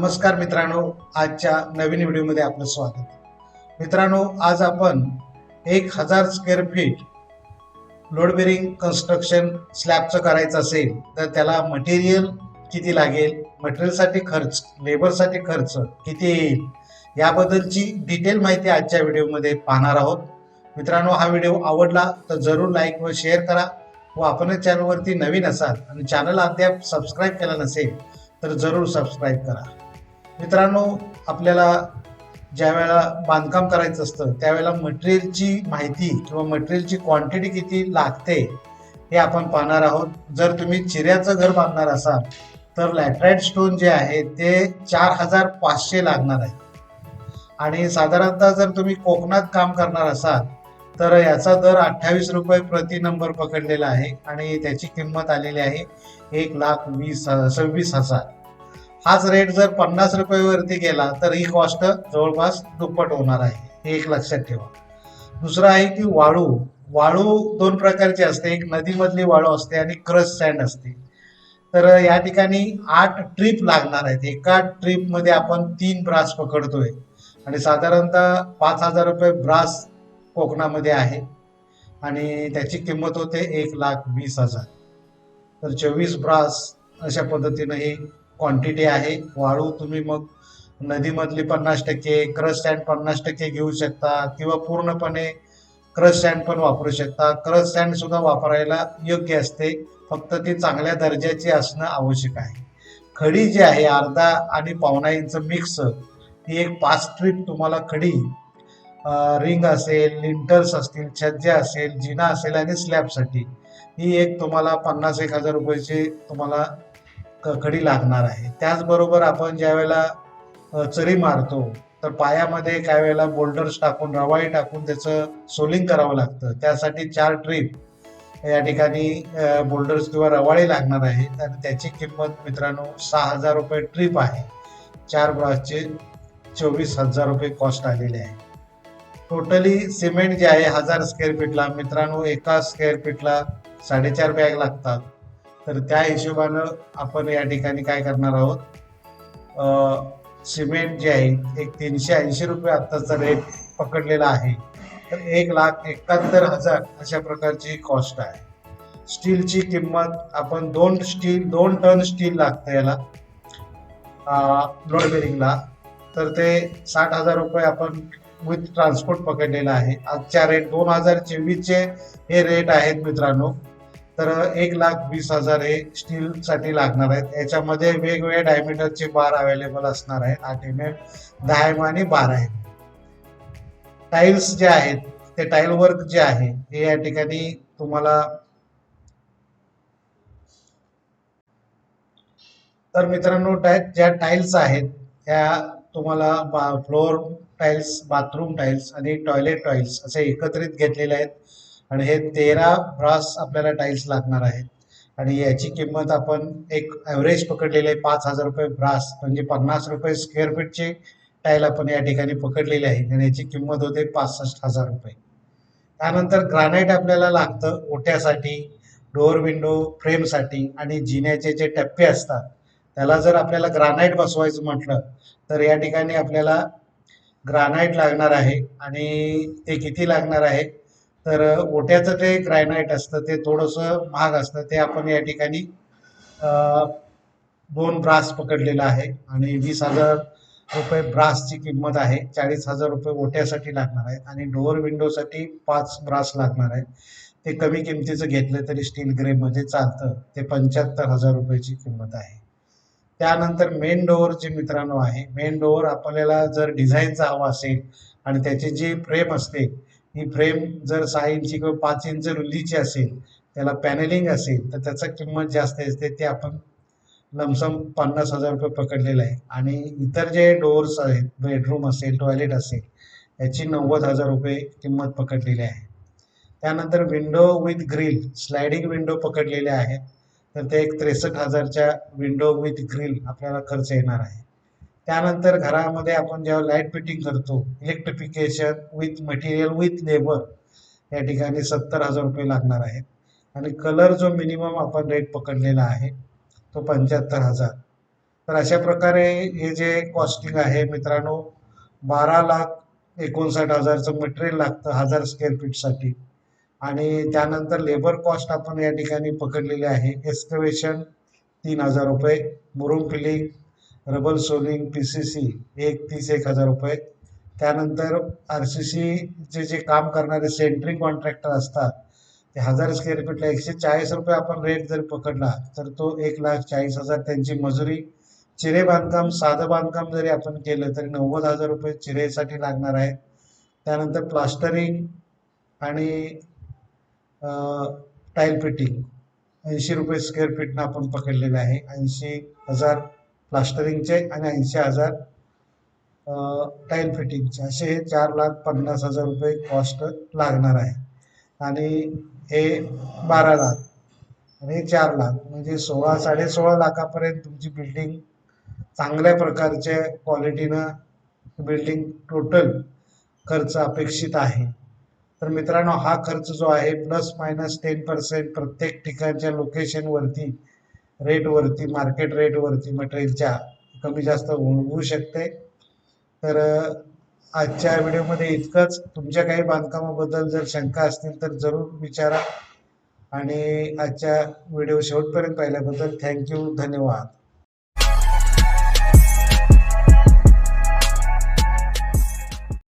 नमस्कार मित्रांनो आजच्या नवीन व्हिडिओमध्ये आपलं स्वागत. मित्रांनो आज आपण एक हजार square feet load bearing construction स्लॅबचं करायचं असेल तर त्याला मटेरियल किती लागेल मटेरियलसाठी खर्च लेबरसाठी खर्च किती येईल याबद्दलची डिटेल माहिती आजच्या व्हिडिओमध्ये पाहणार आहोत. मित्रांनो हा व्हिडिओ आवडला तर जरूर लाईक व शेअर करा. व आपण चॅनलवरती नवीन असाल आणि चॅनल अद्याप सबस्क्राईब केला नसेल तर जरूर सबस्क्राईब करा. मित्रांनो आपल्याला ज्या वेळेला बांधकाम करायचं असतं त्यावेळेला मटेरियलची माहिती किंवा मटेरियलची क्वांटिटी किती लागते हे आपण पाहणार आहोत. जर तुम्ही चिऱ्याचं घर बांधणार असाल तर लॅटराईट स्टोन जे आहे ते चार हजार पाचशे लागणार आहे. आणि साधारणतः जर तुम्ही कोकणात काम करणार असाल तर याचा दर अठ्ठावीस रुपये प्रति नंबर पकडलेला आहे आणि त्याची किंमत आलेली आहे एक लाख वीस सव्वीस हजार. हाच रेट जर पन्नास रुपयेवरती गेला तर ही कॉस्ट जवळपास दुप्पट होणार आहे. हे एक लक्षात ठेवा. दुसरं आहे की वाळू. वाळू दोन प्रकारची असते. एक नदीमधली वाळू असते आणि क्रश सँड असते. तर या ठिकाणी आठ ट्रिप लागणार आहेत. एका ट्रिपमध्ये आपण तीन ब्रास पकडतोय. आणि साधारणतः पाच हजार रुपये ब्रास कोकणामध्ये आहे. आणि त्याची किंमत होते एक लाख वीस हजार. तर चोवीस ब्रास अशा पद्धतीनं ही क्वांटिटी आहे. वाळू तुम्ही मग नदीमधली पन्नास टक्के क्रश सँड पन्नास टक्के घेऊ शकता किंवा पूर्णपणे क्रश सँड पण वापरू शकता. क्रश सँड सुद्धा वापरायला योग्य असते. फक्त ती चांगल्या दर्जाची असणं आवश्यक आहे. खडी जी आहे अर्धा आणि पावणा इंच मिक्स ही एक पाच ट्रीप तुम्हाला खडी रिंग असेल लिंटर्स असतील छज्जा असेल जिना असेल आणि स्लॅबसाठी ही एक तुम्हाला पन्नास एक हजार रुपयाची तुम्हाला खडी लागणार आहे. त्याचबरोबर आपण ज्या वेळेला चरी मारतो तर पायामध्ये काही वेळेला बोल्डर्स टाकून रवाई टाकून त्याचं सोलिंग करावं लागतं. त्यासाठी चार ट्रीप या ठिकाणी बोल्डर्स किंवा रवाळी लागणार आहे. आणि त्याची किंमत मित्रांनो सहा हजार रुपये ट्रीप आहे. चार ब्रासचे चोवीस हजार रुपये कॉस्ट आलेले आहे. टोटली सिमेंट जे आहे हजार स्क्वेअर फीटला मित्रांनो एका स्क्वेअर फीटला साडेचार बॅग लागतात. तर त्या हिशोबानं आपण या ठिकाणी काय करणार आहोत? सिमेंट जे आहे एक तीनशे ऐंशी रुपये आत्ताचा रेट पकडलेला आहे. तर एक लाख एकाहत्तर हजार अशा प्रकारची कॉस्ट आहे. स्टीलची किंमत आपण दोन स्टील दोन टन स्टील लागतं याला. लोड बेरिंगला तर ते साठ हजार रुपये आपण विथ ट्रान्सपोर्ट पकडलेला आहे. आजच्या रेट दोन हजार चोवीसचे हे रेट आहेत मित्रांनो. तर एक लाख वीस हजार हे स्टीलसाठी लागणार आहेत. याच्यामध्ये वेगवेगळ्या डायमीटरचे बार अवेलेबल असणार आहेत. आठ एम एम दहा एम आणि बारा एम टाईल्स जे आहेत ते टाईल वर्क जे आहे हे या ठिकाणी तुम्हाला तर मित्रांनो टाय ज्या टाईल्स आहेत त्या तुम्हाला बा फ्लोअर टाईल्स बाथरूम टाईल्स आणि टॉयलेट टाईल्स असे एकत्रित घेतलेले आहेत. आणि हे तेरा ब्रास आपल्याला टाईल्स लागणार आहेत. आणि याची किंमत आपण एक ॲव्हरेज पकडलेली आहे पाच हजार रुपये ब्रास म्हणजे पन्नास रुपये स्क्वेअर फीटचे टाईल आपण या ठिकाणी पकडलेली आहे. आणि याची किंमत होते पासष्ट हजार रुपये. त्यानंतर ग्रॅनाईट आपल्याला लागतं ओट्यासाठी डोअर विंडो फ्रेमसाठी आणि जिन्याचे जे टप्पे असतात त्याला जर आपल्याला ग्रानाईट बसवायचं म्हटलं तर या ठिकाणी आपल्याला ग्रानाईट लागणार आहे. आणि ते किती लागणार आहे? तर ओट्याचं ते ग्रॅनाईट असतं ते थोडंसं महाग असतं. ते आपण या ठिकाणी दोन ब्रास पकडलेलं आहे आणि वीस हजार रुपये ब्रासची किंमत आहे. चाळीस हजार रुपये ओट्यासाठी लागणार आहे आणि डोअर विंडोसाठी पाच ब्रास लागणार आहे. ते कमी किमतीचं घेतलं तरी स्टील ग्रेमध्ये चालतं. ते पंच्याहत्तर हजार रुपयाची किंमत आहे. त्यानंतर मेन डोअर जे मित्रांनो आहे मेन डोअर आपल्याला जर डिझाईनचा हवा असेल आणि त्याची जी फ्रेम असते ही फ्रेम जर सहा इंची किंवा पाच इंच रुंदीची असेल त्याला पॅनलिंग असेल तर त्याचं किंमत जास्त असते ते आपण लमसम पन्नास हजार रुपये पकडलेलं आहे. आणि इतर जे डोअर्स आहेत बेडरूम असेल टॉयलेट असेल याची नव्वद हजार रुपये किंमत पकडलेली आहे. त्यानंतर window with grill sliding window पकडलेले आहेत. तर ते एक त्रेसष्ट हजारच्या विंडो विथ ग्रिल आपल्याला खर्च येणार आहे. त्यानंतर घरामध्ये आपण जेव्हा लाइट फिटिंग करतो electrification with material with labour या ठिकाणी सत्तर हजार रुपये लागणार आहेत. आणि कलर जो मिनिमम आपण रेट पकडलेला आहे तो पंच्याहत्तर हजार. तर अशा प्रकारे हे जे कॉस्टिंग आहे मित्रांनो बारा लाख एकोणसाठ हजारचं मटेरियल लागतं हजार स्क्वेअर फीटसाठी आणि त्यानंतर लेबर कॉस्ट आपण या ठिकाणी पकडलेली आहे एक्स्कवेशन तीन हजार रुपये मुरुम filling rubble soling P C C एक तीस एक हजार रुपये. त्यानंतर आर सी सीचे जे काम करणारे सेंट्रिंग कॉन्ट्रॅक्टर असतात ते हजार स्क्वेअर फीटला एकशे चाळीस रुपये आपण रेट जर पकडला तर तो एक लाख चाळीस हजार त्यांची मजुरी चिरे बांधकाम साधं बांधकाम जरी आपण केलं तरी नव्वद हजार रुपये चिरेसाठी लागणार आहे त्यानंतर प्लास्टरिंग आणि टाईल फिटिंग ऐंशी रुपये स्क्वेअर फीटनं आपण पकडलेलं आहे. ऐंशी हजार प्लास्टरिंगचे आणि ऐंशी हजार टाईल फिटिंगचे. असे हे चार लाख पन्नास हजार रुपये कॉस्ट लागणार आहे. आणि हे बारा लाख आणि हे चार लाख म्हणजे सोळा साडेसोळा लाखापर्यंत तुमची बिल्डिंग चांगल्या प्रकारच्या क्वालिटीनं बिल्डिंग टोटल खर्च अपेक्षित आहे. तर मित्रांनो हा खर्च जो आहे प्लस मायनस टेन पर्सेंट प्रत्येक ठिकाणच्या लोकेशनवरती रेटवरती मार्केट रेटवरती मटेरियलच्या कमी जास्त होऊ शकते. तर आजच्या व्हिडिओमध्ये इतकंच. तुमच्या काही बांधकामाबद्दल जर शंका असतील तर जरूर विचारा. आणि आजच्या व्हिडिओ शेवटपर्यंत पाहिल्याबद्दल थँक्यू धन्यवाद.